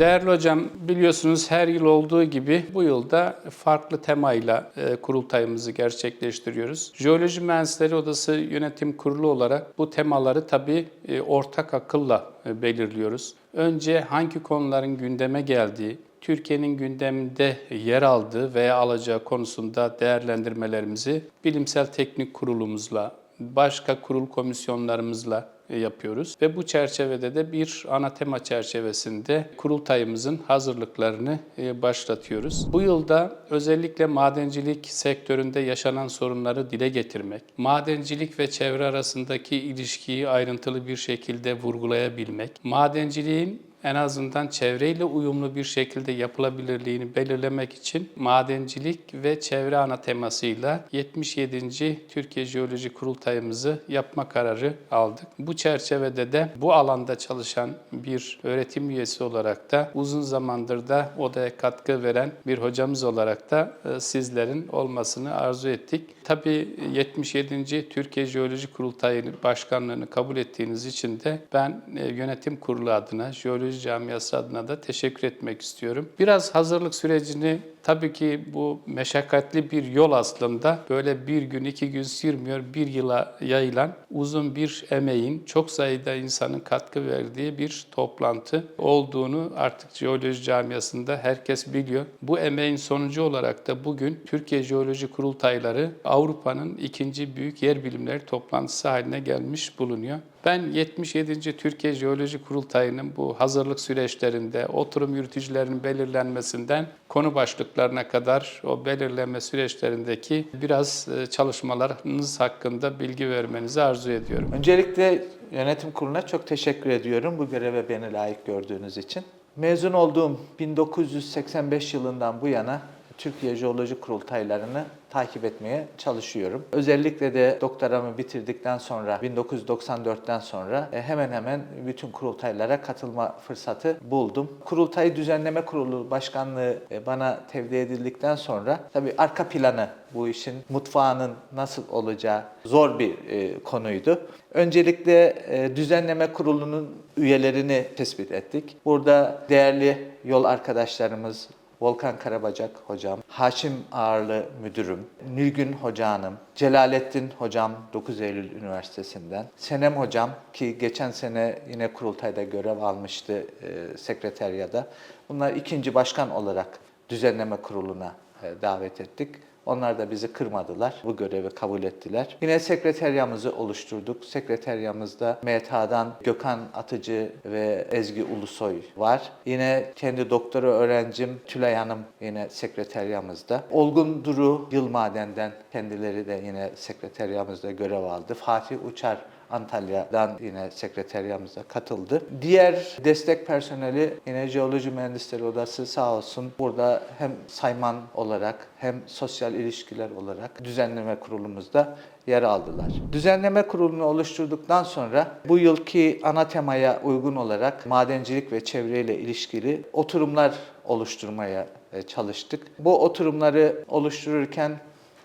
Değerli hocam biliyorsunuz her yıl olduğu gibi bu yılda farklı temayla e, kurultayımızı gerçekleştiriyoruz. Jeoloji Mühendisleri Odası Yönetim Kurulu olarak bu temaları tabii e, ortak akılla e, belirliyoruz. Önce hangi konuların gündeme geldiği, Türkiye'nin gündeminde yer aldığı veya alacağı konusunda değerlendirmelerimizi bilimsel teknik kurulumuzla, başka kurul komisyonlarımızla yapıyoruz. Ve bu çerçevede de bir ana tema çerçevesinde kurultayımızın hazırlıklarını e, başlatıyoruz. Bu yılda özellikle madencilik sektöründe yaşanan sorunları dile getirmek, madencilik ve çevre arasındaki ilişkiyi ayrıntılı bir şekilde vurgulayabilmek, madenciliğin en azından çevreyle uyumlu bir şekilde yapılabilirliğini belirlemek için madencilik ve çevre ana temasıyla 77. Türkiye Jeoloji Kurultayımızı yapma kararı aldık. Bu çerçevede de bu alanda çalışan bir öğretim üyesi olarak da uzun zamandır da odaya katkı veren bir hocamız olarak da e, sizlerin olmasını arzu ettik. Tabii 77. Türkiye Jeoloji Kurultayı Başkanlığını kabul ettiğiniz için de ben e, yönetim kurulu adına, jeoloji camiası adına da teşekkür etmek istiyorum. Biraz hazırlık sürecini tabii ki bu meşakkatli bir yol aslında böyle bir gün iki gün sürmüyor bir yıla yayılan uzun bir emeğin çok sayıda insanın katkı verdiği bir toplantı olduğunu artık jeoloji camiasında herkes biliyor. Bu emeğin sonucu olarak da bugün Türkiye Jeoloji Kurultayları Avrupa'nın ikinci büyük yer bilimleri toplantısı haline gelmiş bulunuyor. Ben 77. Türkiye Jeoloji Kurultayı'nın bu hazırlık süreçlerinde oturum yürütücülerinin belirlenmesinden konu başlıklarına kadar o belirleme süreçlerindeki biraz e, çalışmalarınız hakkında bilgi vermenizi arzu ediyorum. Öncelikle yönetim kuruluna çok teşekkür ediyorum bu göreve beni layık gördüğünüz için. Mezun olduğum 1985 yılından bu yana Türkiye Jeoloji Kurultaylarını takip etmeye çalışıyorum. Özellikle de doktoramı bitirdikten sonra 1994'ten sonra e, hemen hemen bütün kurultaylara katılma fırsatı buldum. Kurultay Düzenleme Kurulu Başkanlığı e, bana tevdi edildikten sonra tabii arka planı bu işin mutfağının nasıl olacağı zor bir e, konuydu. Öncelikle düzenleme kurulunun üyelerini tespit ettik. Burada değerli yol arkadaşlarımız Volkan Karabacak hocam, Haşim Ağırlı müdürüm, Nilgün Hoca Hanım, Celalettin hocam 9 Eylül Üniversitesi'nden, Senem hocam ki geçen sene yine kurultayda görev almıştı e, sekreteryada. Bunlar ikinci başkan olarak düzenleme kuruluna davet ettik. Onlar da bizi kırmadılar. Bu görevi kabul ettiler. Yine sekreteryamızı oluşturduk. Sekreteryamızda MTA'dan Gökhan Atıcı ve Ezgi Ulusoy var. Yine kendi doktora öğrencim Tülay Hanım yine sekreteryamızda. Olgun Duru Yılmaden'den kendileri de yine sekreteryamızda görev aldı. Fatih Uçar Antalya'dan yine sekreteryamıza katıldı. Diğer destek personeli yine Jeoloji Mühendisleri Odası sağ olsun burada hem sayman olarak hem sosyal ilişkiler olarak düzenleme kurulumuzda yer aldılar. Düzenleme kurulunu oluşturduktan sonra bu yılki ana temaya uygun olarak madencilik ve çevreyle ilişkili oturumlar oluşturmaya e, çalıştık. Bu oturumları oluştururken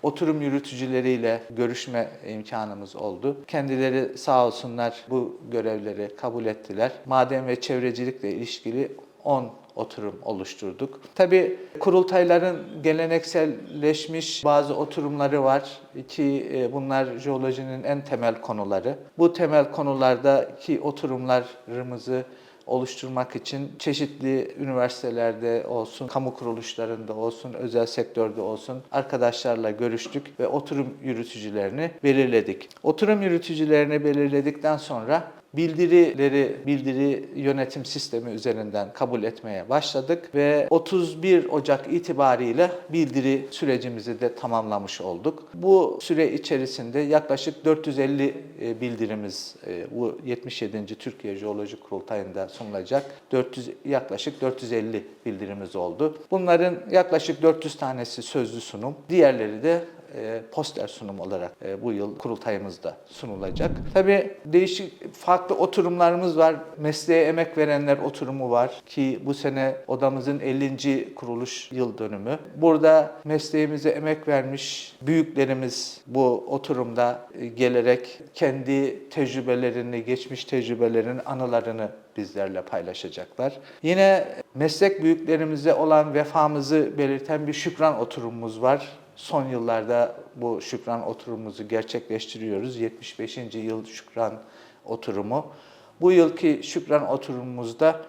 oturum yürütücüleriyle görüşme imkanımız oldu. Kendileri sağ olsunlar bu görevleri kabul ettiler. Maden ve çevrecilikle ilişkili 10 oturum oluşturduk. Tabi kurultayların gelenekselleşmiş bazı oturumları var ki e, bunlar jeolojinin en temel konuları. Bu temel konulardaki oturumlarımızı oluşturmak için çeşitli üniversitelerde olsun, kamu kuruluşlarında olsun, özel sektörde olsun arkadaşlarla görüştük ve oturum yürütücülerini belirledik. Oturum yürütücülerini belirledikten sonra bildirileri bildiri yönetim sistemi üzerinden kabul etmeye başladık ve 31 Ocak itibariyle bildiri sürecimizi de tamamlamış olduk. Bu süre içerisinde yaklaşık 450 e, bildirimiz e, bu 77. Türkiye Jeoloji Kurultayı'nda sunulacak. 400 yaklaşık 450 bildirimiz oldu. Bunların yaklaşık 400 tanesi sözlü sunum, diğerleri de poster sunum olarak e, bu yıl kurultayımızda sunulacak. Tabii değişik farklı oturumlarımız var. Mesleğe emek verenler oturumu var ki bu sene odamızın 50. kuruluş yıl dönümü. Burada mesleğimize emek vermiş büyüklerimiz bu oturumda e, gelerek kendi tecrübelerini, geçmiş tecrübelerini, anılarını bizlerle paylaşacaklar. Yine meslek büyüklerimize olan vefamızı belirten bir şükran oturumumuz var. Son yıllarda bu şükran oturumumuzu gerçekleştiriyoruz. 75. yıl şükran oturumu. Bu yılki şükran oturumumuzda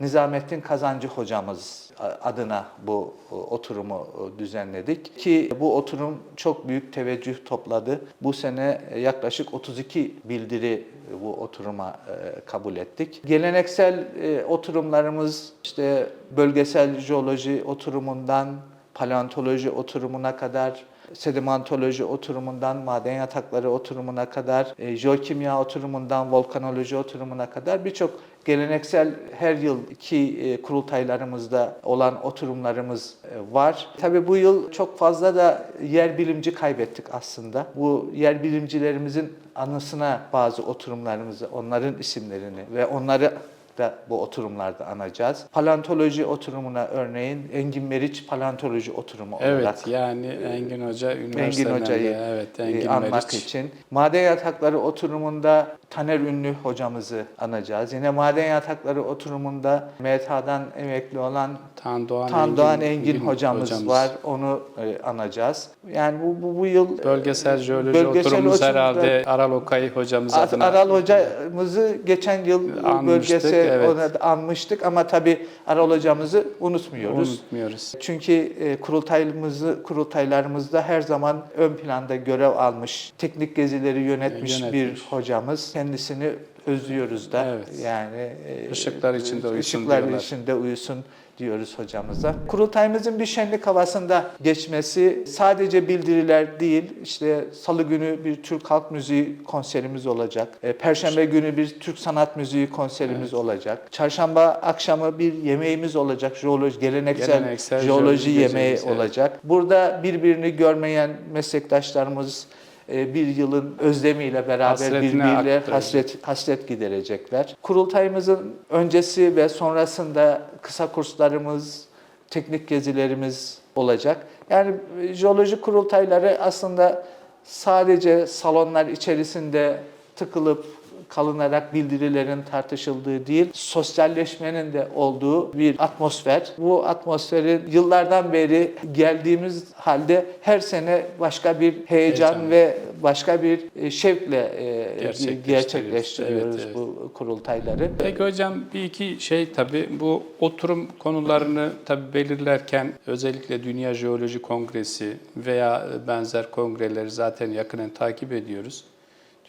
Nizamettin Kazancı hocamız adına bu oturumu düzenledik ki bu oturum çok büyük teveccüh topladı. Bu sene yaklaşık 32 bildiri bu oturuma e, kabul ettik. Geleneksel e, oturumlarımız işte bölgesel jeoloji oturumundan paleontoloji oturumuna kadar sedimentoloji oturumundan maden yatakları oturumuna kadar, e, jeokimya oturumundan volkanoloji oturumuna kadar birçok geleneksel her yılki e, kurultaylarımızda olan oturumlarımız e, var. Tabii bu yıl çok fazla da yer bilimci kaybettik aslında. Bu yer bilimcilerimizin anısına bazı oturumlarımızı, onların isimlerini ve onları da bu oturumlarda anacağız. Paleontoloji oturumuna örneğin Engin Meriç paleontoloji oturumu olarak Evet yani Engin Hoca Engin üniversiteden Hoca'yı de, evet, e, Engin anmak Meriç. için. Maden yatakları oturumunda Taner Ünlü hocamızı anacağız. Yine maden yatakları oturumunda MTA'dan emekli olan Tan Doğan, Tan Doğan Engin, Engin hocamız, var. Onu e, anacağız. Yani bu, bu, bu yıl Bölgesel jeoloji Bölgesel oturumumuz herhalde Aral Okay hocamız Ad- adına. Aral hocamızı geçen yıl Anmıştık, bölgesel evet. ona da anmıştık ama tabii Aral hocamızı unutmuyoruz. Unutmuyoruz. Çünkü e, kurultayımızı kurultaylarımızda her zaman ön planda görev almış, teknik gezileri yönetmiş, Yönetmiş. bir hocamız. Kendisini özlüyoruz da. Evet. Yani e, Işıklar içinde uyusun ışıklar diyorlar. içinde uyusun diyoruz hocamıza. Kurultayımızın bir şenlik havasında geçmesi sadece bildiriler değil, işte salı günü bir Türk halk müziği konserimiz olacak. E, Perşembe günü bir Türk sanat müziği konserimiz olacak. Çarşamba akşamı bir yemeğimiz olacak. Jeoloji, geleneksel, Geleneksel jeoloji jeoloji yemeği gecemiz, evet. olacak. Burada birbirini görmeyen meslektaşlarımız bir yılın özlemiyle beraber Hasretine birbiriyle hasret, hasret giderecekler. Kurultayımızın öncesi ve sonrasında kısa kurslarımız, teknik gezilerimiz olacak. Yani e, jeoloji kurultayları aslında sadece salonlar içerisinde tıkılıp kalınarak bildirilerin tartışıldığı değil, sosyalleşmenin de olduğu bir atmosfer. Bu atmosferin yıllardan beri geldiğimiz halde her sene başka bir heyecan, Heyecan. ve başka bir e, şevkle e, Gerçekleştiriyoruz. gerçekleştiriyoruz Evet, evet. bu kurultayları. Peki hocam bir iki şey tabii bu oturum konularını tabii belirlerken özellikle Dünya Jeoloji Kongresi veya benzer kongreleri zaten yakinen takip ediyoruz.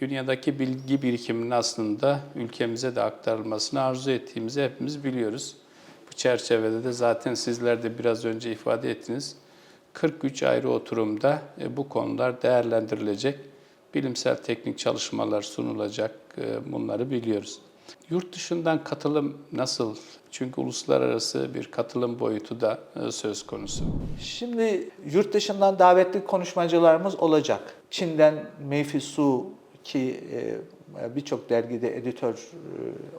Dünyadaki bilgi birikiminin aslında ülkemize de aktarılmasını arzu ettiğimizi hepimiz biliyoruz. Bu çerçevede de zaten sizler de biraz önce ifade ettiniz. 43 ayrı oturumda e, bu konular değerlendirilecek. Bilimsel teknik çalışmalar sunulacak. e, Bunları biliyoruz. Yurt dışından katılım nasıl? Çünkü uluslararası bir katılım boyutu da e, söz konusu. Şimdi yurt dışından davetli konuşmacılarımız olacak. Çin'den Meifi Su ki e, birçok dergide editör e,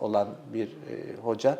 olan bir e, hoca.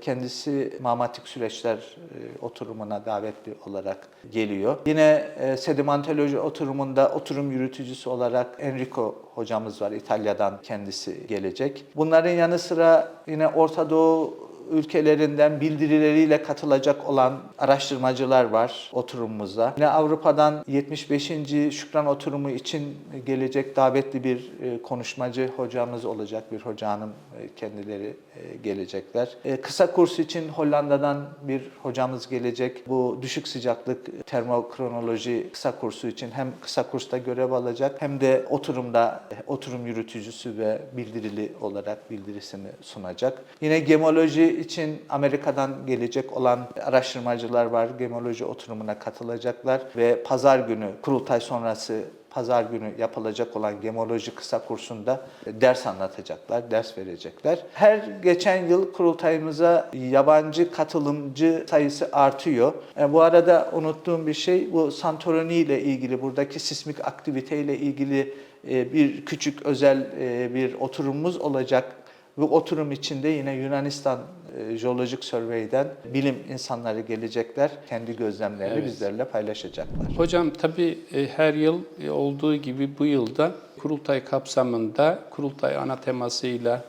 Kendisi mamatik süreçler oturumuna davetli olarak geliyor. Yine sedimentoloji oturumunda oturum yürütücüsü olarak Enrico hocamız var. İtalya'dan kendisi gelecek. Bunların yanı sıra yine Orta Doğu ülkelerinden bildirileriyle katılacak olan araştırmacılar var oturumumuzda. Yine Avrupa'dan 75. Şükran oturumu için gelecek davetli bir e, konuşmacı hocamız olacak. Bir hoca hanım e, kendileri e, gelecekler. Kısa kurs için Hollanda'dan bir hocamız gelecek. Bu düşük sıcaklık termokronoloji kısa kursu için hem kısa kursta görev alacak hem de oturumda oturum yürütücüsü ve bildirili olarak bildirisini sunacak. Yine gemoloji için Amerika'dan gelecek olan araştırmacılar var. Gemoloji oturumuna katılacaklar ve pazar günü kurultay sonrası pazar günü yapılacak olan gemoloji kısa kursunda ders anlatacaklar, ders verecekler. Her geçen yıl kurultayımıza yabancı katılımcı sayısı artıyor. E, bu arada unuttuğum bir şey bu Santorini ile ilgili buradaki sismik aktivite ile ilgili e, bir küçük özel e, bir oturumumuz olacak. Bu oturum içinde yine Yunanistan e, Jeolojik Survey'den bilim insanları gelecekler. Kendi gözlemlerini Evet. bizlerle paylaşacaklar. Hocam tabii e, her yıl e, olduğu gibi bu yılda kurultay kapsamında kurultay ana temasıyla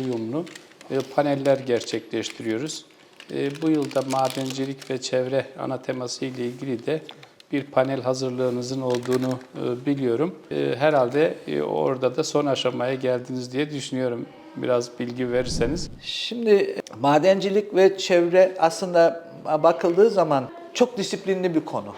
uyumlu paneller gerçekleştiriyoruz. Bu yılda madencilik ve çevre ana teması ile ilgili de bir panel hazırlığınızın olduğunu biliyorum. Herhalde orada da son aşamaya geldiniz diye düşünüyorum. Biraz bilgi verirseniz. Şimdi madencilik ve çevre aslında bakıldığı zaman çok disiplinli bir konu.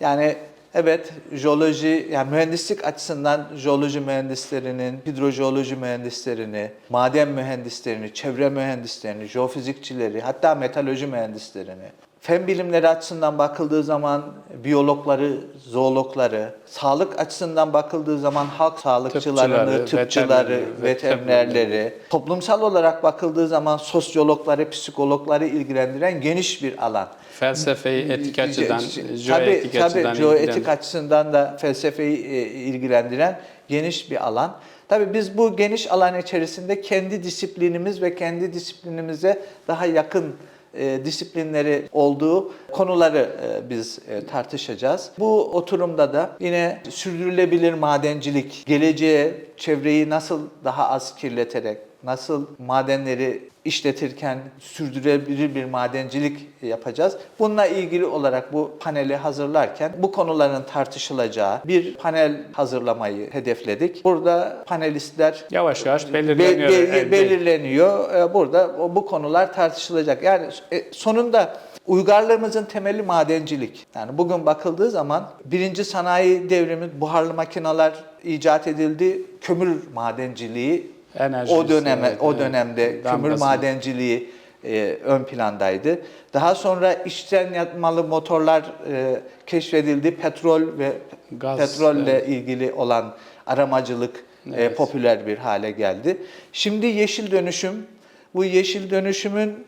Yani evet jeoloji yani mühendislik açısından jeoloji mühendislerinin, hidrojeoloji mühendislerini, maden mühendislerini, çevre mühendislerini, jeofizikçileri, hatta metaloloji mühendislerini Fen bilimleri açısından bakıldığı zaman biyologları, zoologları, sağlık açısından bakıldığı zaman halk sağlıkçılarını, Tıpçıları, tıpçıları, veterinerleri, veterinerleri, toplumsal olarak bakıldığı zaman sosyologları, psikologları ilgilendiren geniş bir alan. Felsefeyi etik açıdan, tabii, jeoetik tabii, açıdan jeoetik ilgilen- açısından da felsefeyi e, ilgilendiren geniş bir alan. Tabii biz bu geniş alan içerisinde kendi disiplinimiz ve kendi disiplinimize daha yakın e, disiplinleri olduğu konuları e, biz e, tartışacağız. Bu oturumda da yine sürdürülebilir madencilik, geleceğe çevreyi nasıl daha az kirleterek, nasıl madenleri işletirken sürdürülebilir bir madencilik yapacağız. Bununla ilgili olarak bu paneli hazırlarken bu konuların tartışılacağı bir panel hazırlamayı hedefledik. Burada panelistler Yavaş yavaş Be- belirleniyor. be- elde. belirleniyor. Ee, Burada bu konular tartışılacak. Yani e, sonunda uygarlığımızın temeli madencilik. Yani bugün bakıldığı zaman birinci sanayi devrimi buharlı makineler icat edildi. Kömür madenciliği Enerji o döneme evet, o evet. dönemde kömür Damgasını. madenciliği e, ön plandaydı. Daha sonra içten yapmalı motorlar e, keşfedildi. Petrol ve Gaz, petrolle ilgili olan aramacılık e, Evet. popüler bir hale geldi. Şimdi yeşil dönüşüm, bu yeşil dönüşümün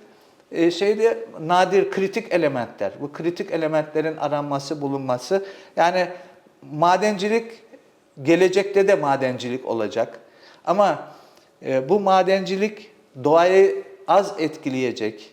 e, şeyde nadir kritik elementler. Bu kritik elementlerin aranması, bulunması. Yani madencilik gelecekte de madencilik olacak. Ama e, bu madencilik doğayı az etkileyecek,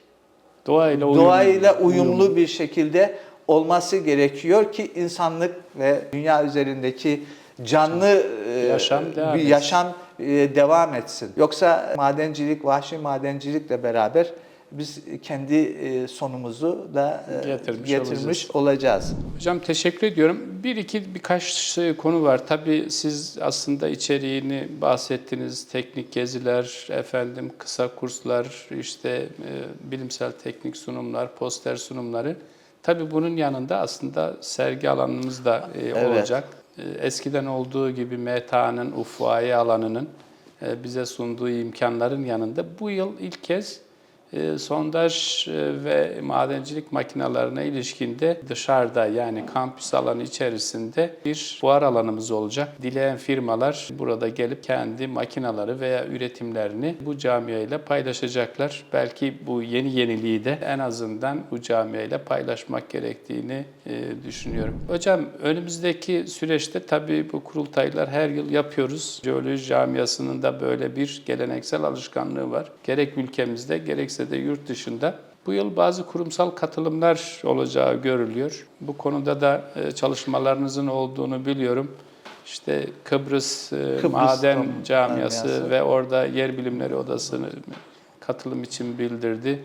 Doğayla uyumlu. doğayla uyumlu bir şekilde olması gerekiyor ki insanlık ve dünya üzerindeki canlı e, Yaşam devam bir yaşam e, devam etsin. Yoksa madencilik, vahşi madencilikle beraber biz kendi e, sonumuzu da e, Getirmiş getirmiş, olacağız. olacağız. Hocam teşekkür ediyorum. Bir iki birkaç şey- konu var. Tabii siz aslında içeriğini bahsettiniz. Teknik geziler, efendim kısa kurslar, işte e, bilimsel teknik sunumlar, poster sunumları. Tabii bunun yanında aslında sergi alanımız da Evet. olacak. Eskiden olduğu gibi MTA'nın, UFUA'yı alanının bize sunduğu imkanların yanında bu yıl ilk kez e, sondaj ve madencilik makinelerine ilişkinde dışarıda yani kampüs alanı içerisinde bir fuar alanımız olacak. Dileyen firmalar burada gelip kendi makinaları veya üretimlerini bu camiayla paylaşacaklar. Belki bu yeni yeniliği de en azından bu camiayla paylaşmak gerektiğini e, düşünüyorum. Hocam önümüzdeki süreçte tabii bu kurultaylar her yıl yapıyoruz. Jeoloji camiasının da böyle bir geleneksel alışkanlığı var. Gerek ülkemizde gerekse de yurt dışında. Bu yıl bazı kurumsal katılımlar olacağı görülüyor. Bu konuda da e, çalışmalarınızın olduğunu biliyorum. İşte Kıbrıs, e, Kıbrıs Maden Camiası Camiası. ve orada Yer Bilimleri Odası'nı katılım için bildirdi.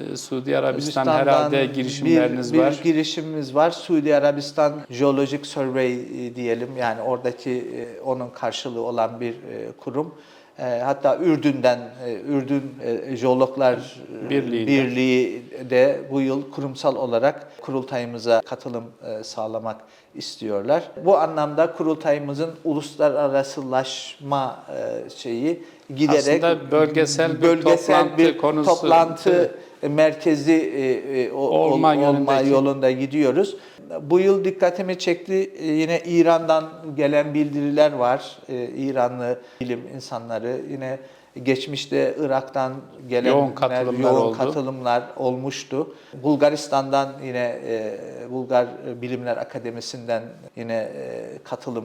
E, Suudi Arabistan herhalde girişimleriniz bir, var. Bir girişimimiz var. Suudi Arabistan Geologic Survey diyelim. Yani oradaki onun karşılığı olan bir kurum. E, Hatta Ürdün'den, e, Ürdün e, Jeologlar e, Birliği'nden. Birliği de bu yıl kurumsal olarak kurultayımıza katılım e, sağlamak istiyorlar. Bu anlamda kurultayımızın uluslararasılaşma e, şeyi giderek Aslında bölgesel bir toplantı konusu. toplantı merkezi e, e, o- Olma olma, yolunda gidiyoruz. Bu yıl dikkatimi çekti. E, Yine İran'dan gelen bildiriler var. E, İranlı bilim insanları yine geçmişte Irak'tan gelen Yoğun katılımlar yoğun oldu. katılımlar olmuştu. Bulgaristan'dan yine e, Bulgar Bilimler Akademisi'nden yine e, katılım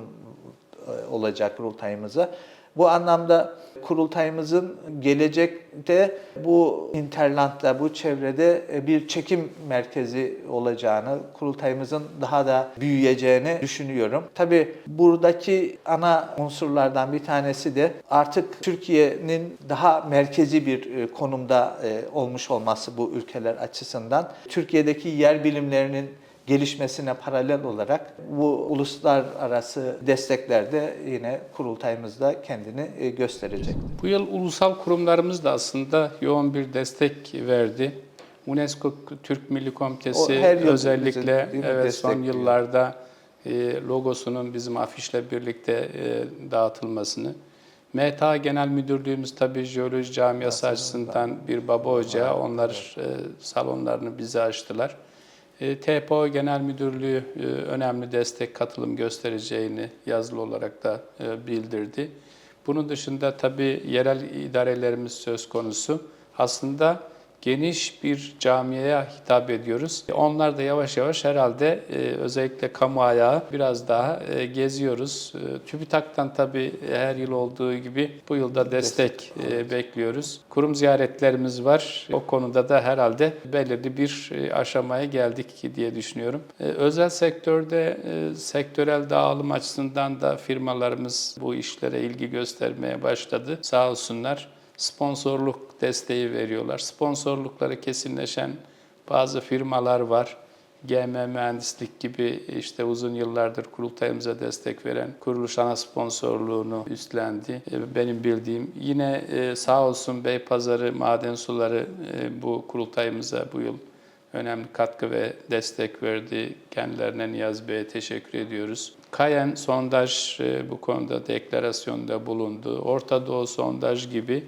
e, olacak kurultayımıza. Bu anlamda kurultayımızın gelecekte bu interlandda, bu çevrede e, bir çekim merkezi olacağını, kurultayımızın daha da büyüyeceğini düşünüyorum. Tabii buradaki ana unsurlardan bir tanesi de artık Türkiye'nin daha merkezi bir e, konumda e, olmuş olması bu ülkeler açısından. Türkiye'deki yer bilimlerinin gelişmesine paralel olarak bu uluslararası destekler de yine kurultayımızda kendini e, gösterecek. Bu yıl ulusal kurumlarımız da aslında yoğun bir destek verdi. UNESCO Türk Milli Komitesi özellikle bizi, değil mi, evet son yıllarda e, logosunun bizim afişle birlikte e, dağıtılmasını MTA Genel Müdürlüğümüz tabii jeoloji camiası açısından bir baba hoca. Onlar e, salonlarını bize açtılar. E, TPO Genel Müdürlüğü e, önemli destek katılım göstereceğini yazılı olarak da e, bildirdi. Bunun dışında tabii yerel idarelerimiz söz konusu. Aslında geniş bir camiye hitap ediyoruz. Onlar da yavaş yavaş herhalde e, özellikle kamu ayağı biraz daha e, geziyoruz. E, TÜBİTAK'tan tabii her yıl olduğu gibi bu yılda destek bekliyoruz. Kurum ziyaretlerimiz var. O konuda da herhalde belirli bir aşamaya geldik diye düşünüyorum. Özel sektörde sektörel dağılım açısından da firmalarımız bu işlere ilgi göstermeye başladı. Sağ olsunlar sponsorluk desteği veriyorlar. Sponsorlukları kesinleşen bazı firmalar var. GM Mühendislik gibi işte uzun yıllardır kurultayımıza destek veren kuruluş ana sponsorluğunu üstlendi. E, Benim bildiğim yine e, sağ olsun Beypazarı Maden Suları e, bu kurultayımıza bu yıl önemli katkı ve destek verdi. Kendilerine Niyaz Bey'e teşekkür ediyoruz. Kayen sondaj bu konuda deklarasyonda bulundu. Orta Doğu sondaj gibi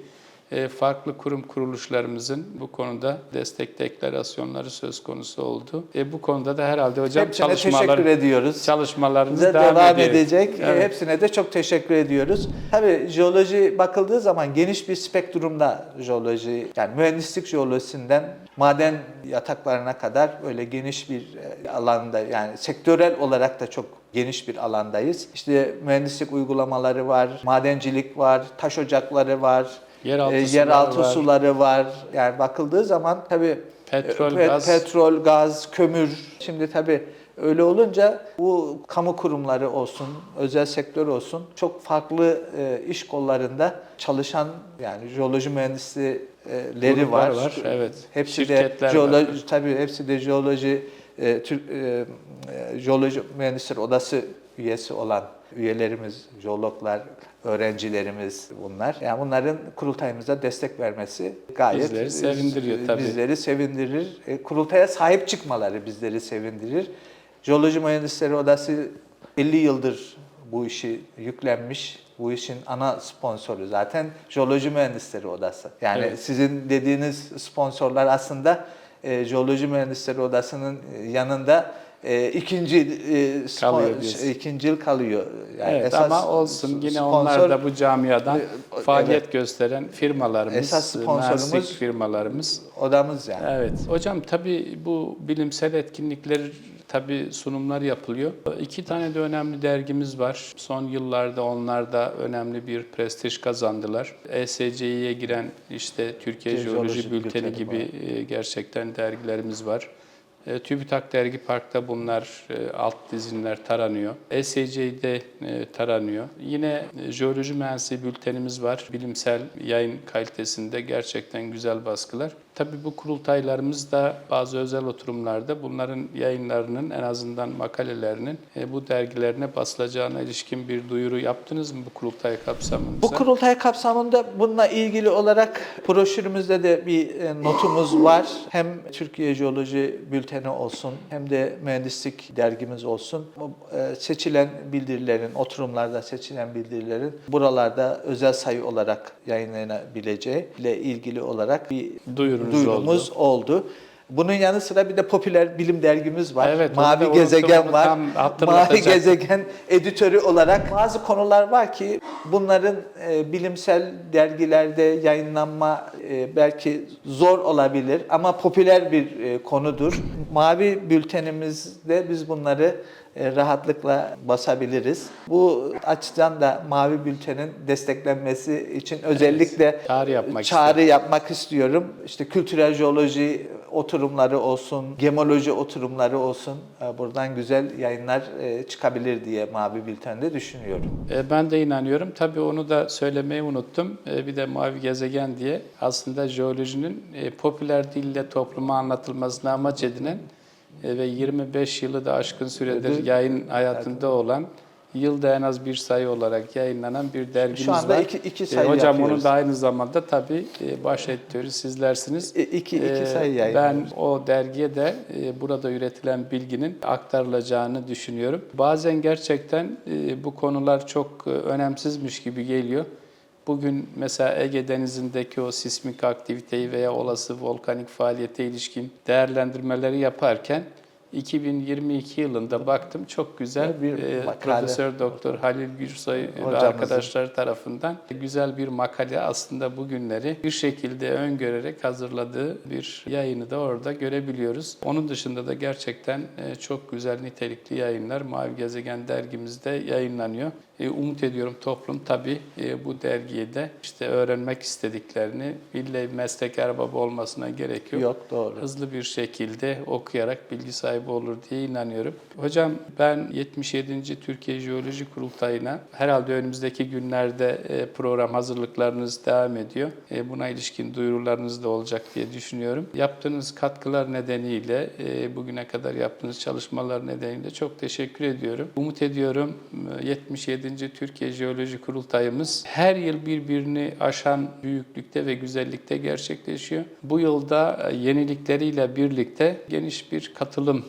farklı kurum kuruluşlarımızın bu konuda destek deklarasyonları söz konusu oldu. E, bu konuda da herhalde hocam Hepsine teşekkür çalışmalar ediyoruz. çalışmalarımız Bize devam, devam, edecek. Evet. Hepsine de çok teşekkür ediyoruz. Tabii jeoloji bakıldığı zaman geniş bir spektrumda jeoloji, yani mühendislik jeolojisinden maden yataklarına kadar öyle geniş bir e, alanda yani sektörel olarak da çok geniş bir alandayız. İşte mühendislik uygulamaları var, madencilik var, taş ocakları var, Yeraltı e, suları yeraltı var. suları var. Yani bakıldığı zaman tabii Petrol, e, pe- gaz. petrol, gaz, kömür. Şimdi tabii öyle olunca bu kamu kurumları olsun, özel sektör olsun çok farklı e, iş kollarında çalışan yani jeoloji mühendisleri Gruplar var. var, evet. Hepsi Şirketler de jeoloji var. tabii hepsi de jeoloji e, Türk e, e, jeoloji mühendisleri odası üyesi olan üyelerimiz, jeologlar, öğrencilerimiz bunlar. Yani bunların kurultayımıza destek vermesi gayet Bizleri sevindiriyor e, tabii. Bizleri sevindirir. E, kurultaya sahip çıkmaları bizleri sevindirir. Jeoloji Mühendisleri Odası 50 yıldır bu işi yüklenmiş. Bu işin ana sponsoru zaten Jeoloji Mühendisleri Odası. Yani Evet. sizin dediğiniz sponsorlar aslında e, Jeoloji Mühendisleri Odası'nın yanında e, ikinci e, spon- Kalıyor diyorsun. ikincil kalıyor. Yani evet esas ama olsun yine sponsor- onlar da bu camiadan E, faaliyet gösteren firmalarımız, Esas sponsorumuz- firmalarımız. odamız yani. Evet. Hocam tabii bu bilimsel etkinlikler tabii sunumlar yapılıyor. İki tane de önemli dergimiz var. Son yıllarda onlar da önemli bir prestij kazandılar. ESCİ'ye giren işte Türkiye Jeoloji Jeoloji Bülteni Bülteni gibi e, gerçekten dergilerimiz var. E, TÜBİTAK Dergi Park'ta bunlar e, alt dizinler taranıyor. ESC'de e, taranıyor. Yine e, Jeoloji Mühendisliği bültenimiz var. Bilimsel yayın kalitesinde gerçekten güzel baskılar. Tabii bu kurultaylarımız da bazı özel oturumlarda bunların yayınlarının en azından makalelerinin e, bu dergilerine basılacağına ilişkin bir duyuru yaptınız mı bu kurultay kapsamında? Bu kurultay kapsamında bununla ilgili olarak broşürümüzde de bir e, notumuz var. Hem Türkiye Jeoloji Bülteni olsun hem de Mühendislik dergimiz olsun. E, Seçilen bildirilerin, oturumlarda seçilen bildirilerin buralarda özel sayı olarak yayınlanabileceği ile ilgili olarak bir Duyurunuz duyurumuz oldu. Bunun yanı sıra bir de popüler bilim dergimiz var. Evet, onu da Mavi Gezegen onu var. Mavi. Gezegen editörü olarak bazı konular var ki bunların e, bilimsel dergilerde yayınlanma e, belki zor olabilir ama popüler bir e, konudur. Mavi bültenimizde biz bunları e, rahatlıkla basabiliriz. Bu açıdan da Mavi Bülten'in desteklenmesi için özellikle çağrı yapmak çağrı yapmak istiyorum. İşte kültürel jeoloji oturumları olsun, gemoloji oturumları olsun. e, Buradan güzel yayınlar e, çıkabilir diye Mavi Bülten'de düşünüyorum. E, Ben de inanıyorum. Tabii onu da söylemeyi unuttum. Bir de Mavi Gezegen diye aslında jeolojinin popüler dille topluma anlatılmasına amaç edinen ve 25 yılı da aşkın süredir yayın hayatında olan yılda en az bir sayı olarak yayınlanan bir dergimiz Şu anda var. iki, iki E, sayı Hocam yapıyoruz. onun da aynı zamanda tabii e, baş editörü sizlersiniz. E, iki, iki Ee, sayı Ben yayınlıyoruz. o dergiye de e, burada üretilen bilginin aktarılacağını düşünüyorum. Bazen gerçekten e, bu konular çok e, önemsizmiş gibi geliyor. Bugün mesela Ege Denizi'ndeki o sismik aktiviteyi veya olası volkanik faaliyete ilişkin değerlendirmeleri yaparken 2022 yılında baktım çok güzel Bir e, makale. Profesör Doktor Halil Gürsoy ve Hocamızın. arkadaşlar tarafından güzel bir makale aslında bugünleri bir şekilde öngörerek hazırladığı bir yayını da orada görebiliyoruz. Onun dışında da gerçekten e, çok güzel nitelikli yayınlar Mavi Gezegen dergimizde yayınlanıyor. E, umut ediyorum toplum tabii e, bu dergiye de işte öğrenmek istediklerini illa meslek erbabı olmasına gerek yok. Yok doğru. Hızlı bir şekilde okuyarak bilgi sahibi olur diye inanıyorum. Hocam ben 77. Türkiye Jeoloji Kurultayı'na herhalde önümüzdeki günlerde e, program hazırlıklarınız devam ediyor. Buna ilişkin duyurularınız da olacak diye düşünüyorum. Yaptığınız katkılar nedeniyle bugüne kadar yaptığınız çalışmalar nedeniyle çok teşekkür ediyorum. Umut ediyorum 77 67. Türkiye Jeoloji Kurultayımız her yıl birbirini aşan büyüklükte ve güzellikte gerçekleşiyor. Bu yılda e, yenilikleriyle birlikte geniş bir katılım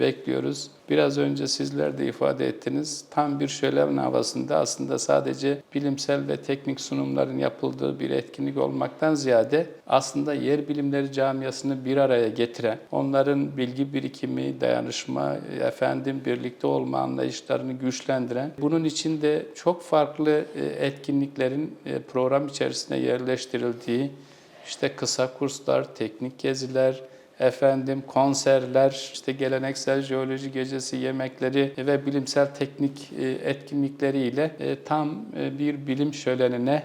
bekliyoruz. Biraz önce sizler de ifade ettiniz. Tam bir şölen havasında aslında sadece bilimsel ve teknik sunumların yapıldığı bir etkinlik olmaktan ziyade aslında yer bilimleri camiasını bir araya getiren, onların bilgi birikimi, dayanışma, e, efendim birlikte olma anlayışlarını güçlendiren, bunun içinde çok farklı e, etkinliklerin e, program içerisine yerleştirildiği, işte kısa kurslar, teknik geziler, efendim konserler, işte geleneksel jeoloji gecesi yemekleri ve bilimsel teknik e, etkinlikleriyle e, tam e, bir bilim şölenine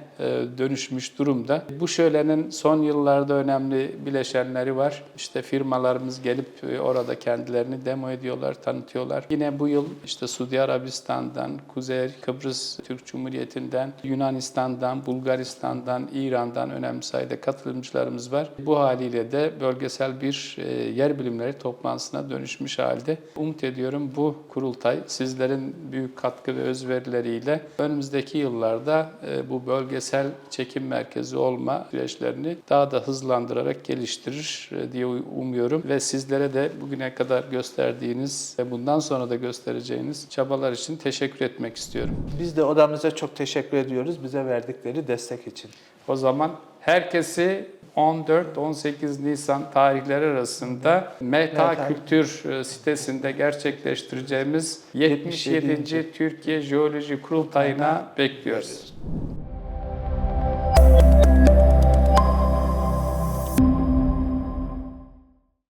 dönüşmüş durumda. Bu şölenin son yıllarda önemli bileşenleri var. İşte firmalarımız gelip orada kendilerini demo ediyorlar, tanıtıyorlar. Yine bu yıl işte Suudi Arabistan'dan, Kuzey Kıbrıs Türk Cumhuriyeti'nden, Yunanistan'dan, Bulgaristan'dan, İran'dan önemli sayıda katılımcılarımız var. Bu haliyle de bölgesel bir e, yer bilimleri toplantısına dönüşmüş halde. Umut ediyorum bu kurultay sizlerin büyük katkı ve özverileriyle önümüzdeki yıllarda e, bu bölgesel çekim merkezi olma süreçlerini daha da hızlandırarak geliştirir e, diye umuyorum ve sizlere de bugüne kadar gösterdiğiniz ve bundan sonra da göstereceğiniz çabalar için teşekkür etmek istiyorum. Biz de odamıza çok teşekkür ediyoruz bize verdikleri destek için. O zaman herkesi 14-18 Nisan tarihleri arasında Meta. Kültür e, sitesinde gerçekleştireceğimiz 77. 77. Türkiye Jeoloji Kurultayı'na bekliyoruz.